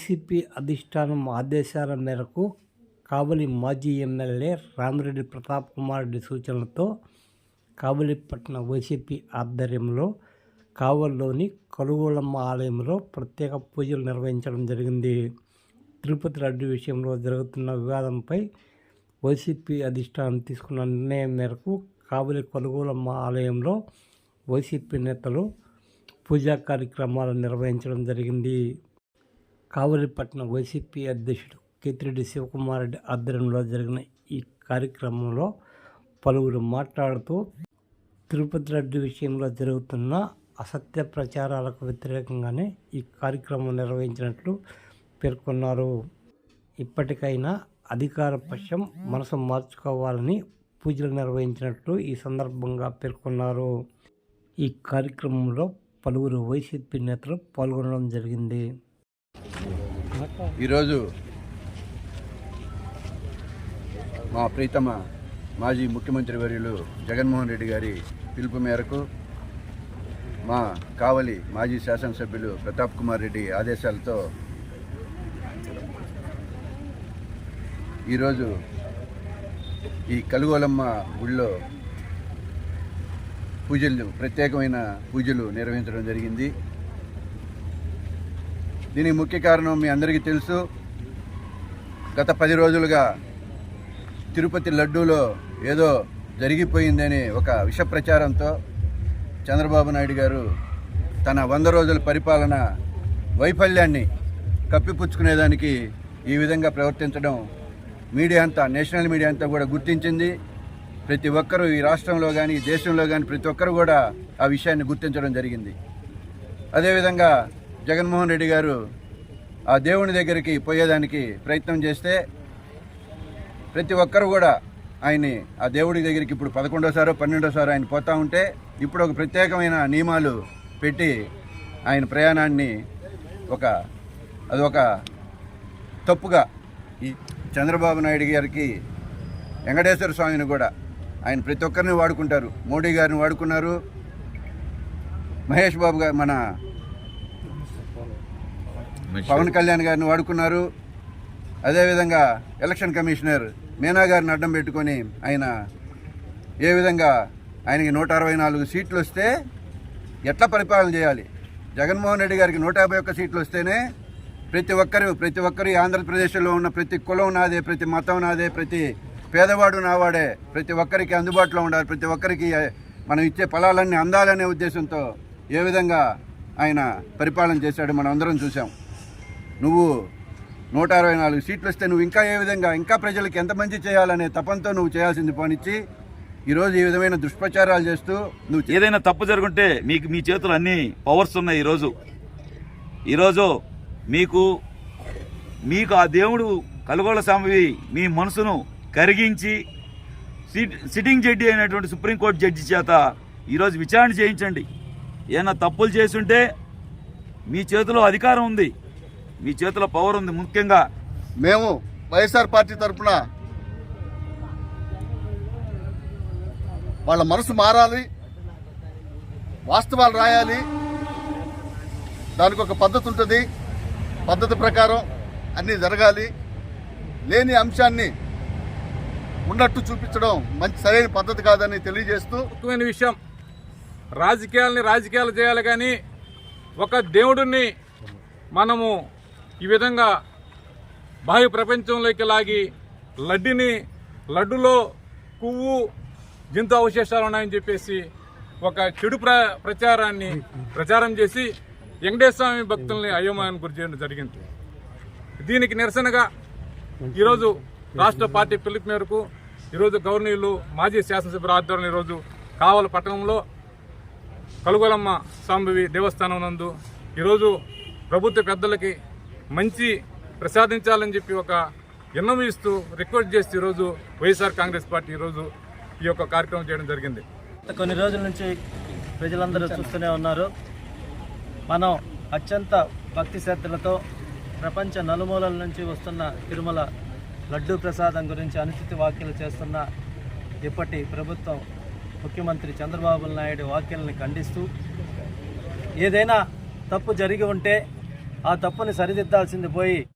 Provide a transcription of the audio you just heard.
YCP అధిష్టానం ఆదేశాల మేరకు కావలి మాజీ ఎమ్మెల్యే రామిరెడ్డి ప్రతాప్ కుమార్ రెడ్డి సూచనలతో కావలిపట్న వైసీపీ ఆధ్వర్యంలో కావలిలోని కలుగోలమ్మ ఆలయంలో ప్రత్యేక పూజలు నిర్వహించడం జరిగింది. తిరుపతి లడ్డు విషయంలో జరుగుతున్న వివాదంపై వైసీపీ అధిష్టానం తీసుకున్న నిర్ణయం మేరకు కావలి కొనుగోలమ్మ ఆలయంలో వైసీపీ నేతలు పూజా కార్యక్రమాలు నిర్వహించడం జరిగింది. కావలిపట్నం వైసీపీ అధ్యక్షుడు కేతిరెడ్డి శివకుమార్ రెడ్డి ఆధ్వర్యంలో జరిగిన ఈ కార్యక్రమంలో పలువురు మాట్లాడుతూ తిరుపతి రెడ్డి విషయంలో జరుగుతున్న అసత్య ప్రచారాలకు వ్యతిరేకంగానే ఈ కార్యక్రమం నిర్వహించినట్లు పేర్కొన్నారు. ఇప్పటికైనా అధికార పక్షం మనసు మార్చుకోవాలని పూజలు నిర్వహించినట్లు ఈ సందర్భంగా పేర్కొన్నారు. ఈ కార్యక్రమంలో పలువురు వైసీపీ నేతలు పాల్గొనడం జరిగింది. ఈరోజు మా ప్రీతమ మాజీ ముఖ్యమంత్రి వర్యులు జగన్మోహన్ రెడ్డి గారి పిలుపు మేరకు మా కావలి మాజీ శాసనసభ్యులు ప్రతాప్ కుమార్ రెడ్డి ఆదేశాలతో ఈరోజు ఈ కలుగోలమ్మ గుళ్ళో పూజలు ప్రత్యేకమైన పూజలు నిర్వహించడం జరిగింది. దీనికి ముఖ్య కారణం మీ అందరికీ తెలుసు. గత పది రోజులుగా తిరుపతి లడ్డూలో ఏదో జరిగిపోయిందని ఒక విష ప్రచారంతో చంద్రబాబు నాయుడు గారు తన వంద రోజుల పరిపాలన వైఫల్యాన్ని కప్పిపుచ్చుకునేదానికి ఈ విధంగా ప్రవర్తించడం మీడియా అంతా నేషనల్ మీడియా అంతా కూడా గుర్తించింది. ప్రతి ఒక్కరూ ఈ రాష్ట్రంలో కానీ ఈ దేశంలో కానీ ప్రతి ఒక్కరు కూడా ఆ విషయాన్ని గుర్తించడం జరిగింది. అదేవిధంగా జగన్మోహన్ రెడ్డి గారు ఆ దేవుని దగ్గరికి పోయేదానికి ప్రయత్నం చేస్తే ప్రతి ఒక్కరు కూడా ఆయన్ని ఆ దేవుడి దగ్గరికి ఇప్పుడు పదకొండోసారో పన్నెండోసారో ఆయన పోతూ ఉంటే ఇప్పుడు ఒక ప్రత్యేకమైన నియమాలు పెట్టి ఆయన ప్రయాణాన్ని ఒక అది ఒక తప్పుగా ఈ చంద్రబాబు నాయుడు గారికి వెంకటేశ్వర స్వామిని కూడా ఆయన ప్రతి ఒక్కరిని వాడుకుంటారు. మోడీ గారిని వాడుకున్నారు. మహేష్ బాబు గారు మన పవన్ కళ్యాణ్ గారిని వాడుకున్నారు. అదేవిధంగా ఎలక్షన్ కమిషనర్ మీనా గారిని అడ్డం పెట్టుకొని ఆయన ఏ విధంగా ఆయనకి నూట అరవై నాలుగు సీట్లు వస్తే ఎట్లా పరిపాలన చేయాలి? జగన్మోహన్ రెడ్డి గారికి నూట యాభై ఒక్క సీట్లు వస్తేనే ప్రతి ఒక్కరు ప్రతి ఒక్కరు ఆంధ్రప్రదేశ్లో ఉన్న ప్రతి కులం నాదే ప్రతి మతం నాదే ప్రతి పేదవాడు నావాడే ప్రతి ఒక్కరికి అందుబాటులో ఉండాలి ప్రతి ఒక్కరికి మనం ఇచ్చే ఫలాలన్నీ అందాలనే ఉద్దేశంతో ఏ విధంగా ఆయన పరిపాలన చేశాడు మనం అందరం చూసాం నువ్వు నూట అరవై నాలుగు సీట్లు వస్తే నువ్వు ఇంకా ఏ విధంగా ఇంకా ప్రజలకు ఎంత మంచి చేయాలనే తపంతో నువ్వు చేయాల్సింది పోనిచ్చి ఈరోజు ఈ విధమైన దుష్ప్రచారాలు చేస్తూ నువ్వు ఏదైనా తప్పు జరుగుంటే మీకు మీ చేతులు అన్ని పవర్స్ ఉన్నాయి ఈరోజు. ఈరోజు మీకు మీకు ఆ దేవుడు కలుగోళ స్వామి మీ మనసును కరిగించి సిట్ సిట్టింగ్ జడ్జి అయినటువంటి సుప్రీంకోర్టు జడ్జి చేత ఈరోజు విచారణ చేయించండి. ఏమైనా తప్పులు చేసుంటే మీ చేతిలో అధికారం ఉంది. మీ చేతిలో పవర్ ఉంది ముఖ్యంగా. మేము వైఎస్ఆర్ పార్టీ తరఫున వాళ్ళ మనసు మారాలి వాస్తవాలు రాయాలి. దానికి ఒక పద్ధతి ఉంటుంది. పద్ధతి ప్రకారం అన్నీ జరగాలి. లేని అంశాన్ని ఉన్నట్టు చూపించడం మంచి సరైన పద్ధతి కాదని తెలియజేస్తూ ముఖ్యమైన విషయం. రాజకీయాలని రాజకీయాలు చేయాలి కానీ ఒక దేవుడిని మనము ఈ విధంగా బాహ్య ప్రపంచంలోకి లాగి లడ్డిని లడ్డులో పువ్వు జంతు అవశేషాలు ఉన్నాయని చెప్పేసి ఒక చెడు ప్ర ప్రచారాన్ని ప్రచారం చేసి వెంకటేశ్వర భక్తుల్ని అయోమయానికి గురి చేయడం జరిగింది. దీనికి నిరసనగా ఈరోజు రాష్ట్ర పార్టీ పిలుపు మేరకు ఈరోజు గవర్నీయులు మాజీ శాసనసభ్యుల ఆధ్వర్యంలో ఈరోజు కావల పట్టణంలో కలుగొలమ్మ సాంబవి దేవస్థానం నందు ఈరోజు ప్రభుత్వ పెద్దలకి మంచి ప్రసాదించాలని చెప్పి ఒక విన్నవిస్తూ రిక్వెస్ట్ చేస్తూ ఈరోజు వైఎస్ఆర్ కాంగ్రెస్ పార్టీ ఈరోజు ఈ యొక్క కార్యక్రమం చేయడం జరిగింది. కొన్ని రోజుల నుంచి ప్రజలందరూ చూస్తూనే ఉన్నారు. మనం అత్యంత భక్తి శ్రద్ధలతో ప్రపంచ నలుమూలల నుంచి వస్తున్న తిరుమల లడ్డూ ప్రసాదం గురించి అనుచిత వ్యాఖ్యలు చేస్తున్న ఇప్పటి ప్రభుత్వం ముఖ్యమంత్రి చంద్రబాబు నాయుడు వ్యాఖ్యలను ఖండిస్తూ ఏదైనా తప్పు జరిగి ఉంటే ఆ తప్పుని సరిదిద్దాల్సింది పోయి